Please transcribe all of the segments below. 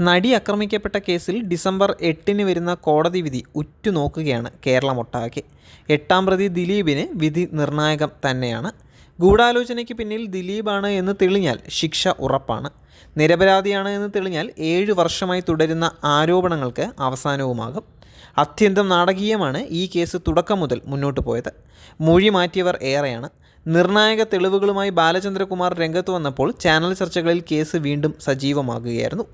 നടി ആക്രമിക്കപ്പെട്ട കേസിൽ ഡിസംബർ എട്ടിന് വരുന്ന കോടതി വിധി ഉറ്റുനോക്കുകയാണ് കേരളമൊട്ടാകെ എട്ടാം പ്രതി ദിലീപിന് വിധി നിർണായകം തന്നെയാണ്. ഗൂഢാലോചനയ്ക്ക് പിന്നിൽ ദിലീപാണ് എന്ന് തെളിഞ്ഞാൽ ശിക്ഷ ഉറപ്പാണ്. നിരപരാധിയാണ് എന്ന് തെളിഞ്ഞാൽ ഏഴ് വർഷമായി തുടരുന്ന ആരോപണങ്ങൾക്ക് അവസാനവുമാകും. അത്യന്തം നാടകീയമാണ് ഈ കേസ് തുടക്കം മുതൽ മുന്നോട്ട് പോയത്. മൊഴി മാറ്റിയവർ ഏറെയാണ്. നിർണായക തെളിവുകളുമായി ബാലചന്ദ്രകുമാർ രംഗത്ത് വന്നപ്പോൾ ചാനൽ ചർച്ചകളിൽ കേസ് വീണ്ടും സജീവമാകുകയായിരുന്നു.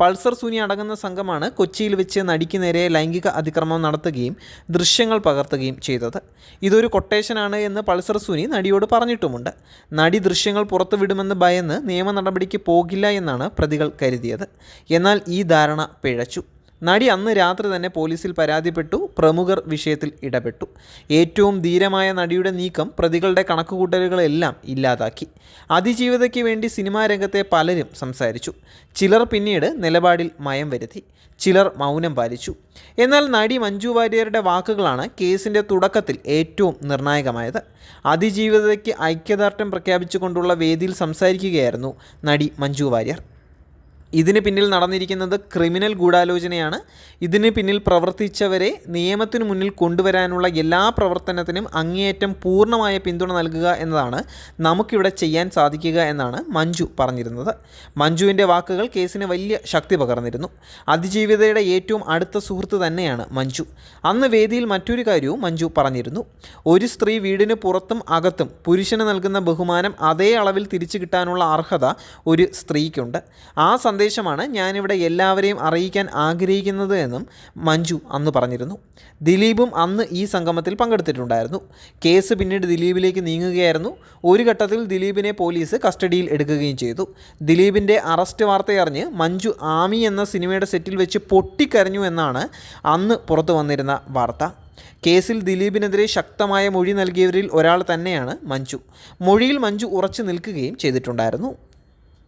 പൾസർ സുനി അടങ്ങുന്ന സംഘമാണ് കൊച്ചിയിൽ വെച്ച് നടിക്ക് നേരെ ലൈംഗിക അതിക്രമം നടത്തുകയും ദൃശ്യങ്ങൾ പകർത്തുകയും ചെയ്തത്. ഇതൊരു കൊട്ടേഷനാണ് എന്ന് പൾസർ സുനി നടിയോട് പറഞ്ഞിട്ടുമുണ്ട്. നടി ദൃശ്യങ്ങൾ പുറത്തുവിടുമെന്ന് ഭയന്ന് നിയമ നടപടിക്ക് പോകില്ല എന്നാണ് പ്രതികൾ കരുതിയത്. എന്നാൽ ഈ ധാരണ പിഴച്ചു. നടി അന്ന് രാത്രി തന്നെ പോലീസിൽ പരാതിപ്പെട്ടു പ്രമുഖർ വിഷയത്തിൽ ഇടപെട്ടു. ഏറ്റവും ധീരമായ നടിയുടെ നീക്കം പ്രതികളുടെ കണക്കുകൂട്ടലുകളെല്ലാം ഇല്ലാതാക്കി. അതിജീവിതയ്ക്ക് വേണ്ടി സിനിമാ രംഗത്തെ പലരും സംസാരിച്ചു. ചിലർ പിന്നീട് നിലപാടിൽ മയം വരുത്തി ചിലർ മൗനം പാലിച്ചു. എന്നാൽ നടി മഞ്ജു വാര്യരുടെ വാക്കുകളാണ് കേസിന്റെ തുടക്കത്തിൽ ഏറ്റവും നിർണായകമായത്. അതിജീവിതയ്ക്ക് ഐക്യദാർഢ്യം പ്രഖ്യാപിച്ചുകൊണ്ടുള്ള വേദിയിൽ സംസാരിക്കുകയായിരുന്നു നടി മഞ്ജു വാര്യർ. ഇതിന് പിന്നിൽ നടന്നിരിക്കുന്നത് ക്രിമിനൽ ഗൂഢാലോചനയാണ്. ഇതിന് പിന്നിൽ പ്രവർത്തിച്ചവരെ നിയമത്തിനു മുന്നിൽ കൊണ്ടുവരാനുള്ള എല്ലാ പ്രവർത്തനത്തിനും അങ്ങേയറ്റം പൂർണമായ പിന്തുണ നൽകുക എന്നതാണ് നമുക്കിവിടെ ചെയ്യാൻ സാധിക്കുക എന്നാണ് മഞ്ജു പറഞ്ഞിരുന്നത്. മഞ്ജുവിന്റെ വാക്കുകൾ കേസിന് വലിയ ശക്തി പകർന്നിരുന്നു. അതിജീവിതയുടെ ഏറ്റവും അടുത്ത സുഹൃത്ത് തന്നെയാണ് മഞ്ജു. അന്ന് വേദിയിൽ മറ്റൊരു കാര്യവും മഞ്ജു പറഞ്ഞിരുന്നു. ഒരു സ്ത്രീ വീടിന് പുറത്തും അകത്തും പുരുഷന് നൽകുന്ന ബഹുമാനം അതേ അളവിൽ തിരിച്ചു കിട്ടാനുള്ള അർഹത ഒരു സ്ത്രീക്കുണ്ട്. ആ സന്ദേശമാണ് ഞാനിവിടെ എല്ലാവരെയും അറിയിക്കാൻ ആഗ്രഹിക്കുന്നത് എന്നും മഞ്ജു അന്ന് പറഞ്ഞിരുന്നു. ദിലീപും അന്ന് ഈ സംഗമത്തിൽ പങ്കെടുത്തിട്ടുണ്ടായിരുന്നു. കേസ് പിന്നീട് ദിലീപിലേക്ക് നീങ്ങുകയായിരുന്നു. ഒരു ഘട്ടത്തിൽ ദിലീപിനെ പോലീസ് കസ്റ്റഡിയിൽ എടുക്കുകയും ചെയ്തു. ദിലീപിന്റെ അറസ്റ്റ് വാർത്തയറിഞ്ഞ് മഞ്ജു ആമി എന്ന സിനിമയുടെ സെറ്റിൽ വെച്ച് പൊട്ടിക്കരഞ്ഞു എന്നാണ് അന്ന് പുറത്തു വന്നിരുന്ന വാർത്ത. കേസിൽ ദിലീപിനെതിരെ ശക്തമായ മൊഴി നൽകിയവരിൽ ഒരാൾ തന്നെയാണ് മഞ്ജു. മൊഴിയിൽ മഞ്ജു ഉറച്ചു നിൽക്കുകയും ചെയ്തിട്ടുണ്ടായിരുന്നു.